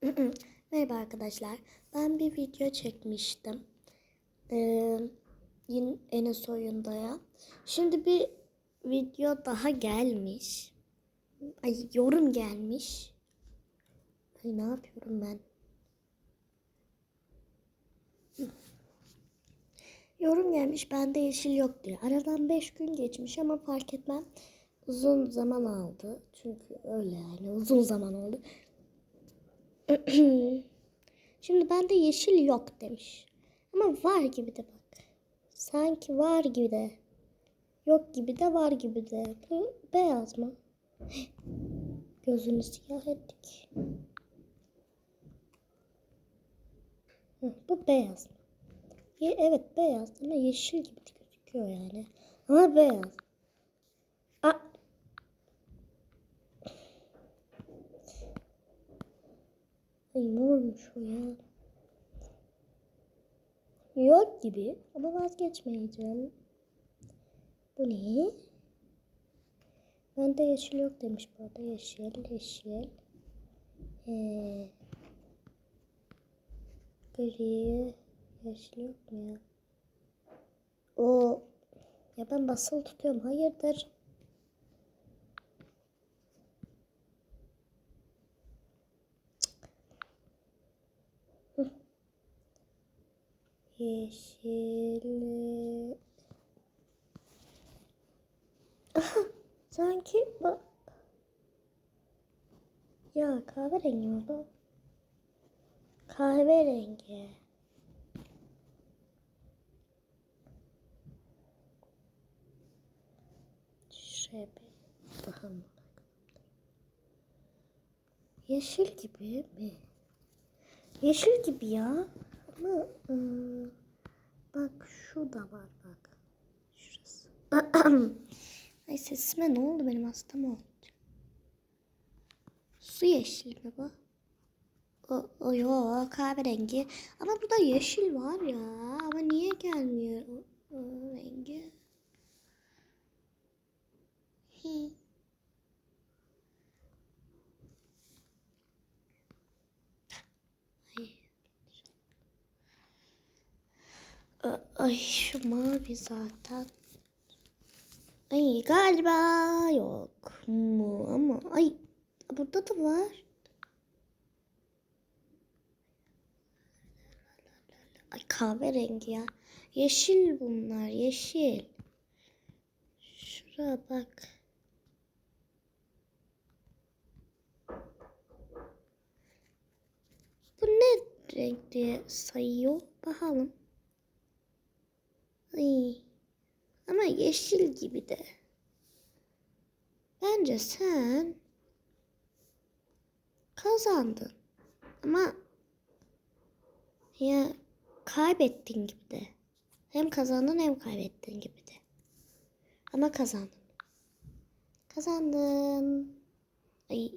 Merhaba arkadaşlar. Ben bir video çekmiştim. Ee, yine Enes oyundaya. Şimdi bir video daha gelmiş. Ay yorum gelmiş. Ay ne yapıyorum ben? Yorum gelmiş bende yeşil yok diye. Aradan 5 gün geçmiş ama fark etmem. Uzun zaman aldı. Çünkü öyle yani uzun zaman oldu. Şimdi bende yeşil yok demiş. Ama var gibi de bak. Sanki var gibi de. Yok gibi de var gibi de. Bu beyaz mı? Gözünü siyah ettik. Bu beyaz? Ye- evet beyaz ama yeşil gibi gözüküyor yani. Ama beyaz. Aa, Ay ne olmuş o ya? Yok gibi ama vazgeçmeyeceğim. Bu ne? Bende yeşil yok demiş bu arada. Yeşil, yeşil. Ee, gri, yeşil yok mu ya? O ya ben basılı tutuyorum. Hayırdır? Yeşil. Sanki bak. Ya kahverengi mi bu? Kahverengi. Şöyle bir bakalım. Yeşil gibi mi? Yeşil gibi ya. Ama ıı, bak şu da var bak. Şurası. Ay sesime ne oldu benim hasta mı oldu? Su yeşil mi bu? O, o yo kahverengi. Ama burada yeşil var ya. Ama niye gelmiyor o, o rengi? Hi. Ay. A- Ay şu mavi zaten. Ay galiba yok mu ama ay burada da var. Ay kahverengi ya. Yeşil bunlar yeşil. Şuraya bak. Bu ne renk sayıyor? Bakalım. Ay. Ama yeşil gibi de. Bence sen kazandın. Ama ya kaybettin gibi de. Hem kazandın hem kaybettin gibi de. Ama kazandın. Kazandın. Ay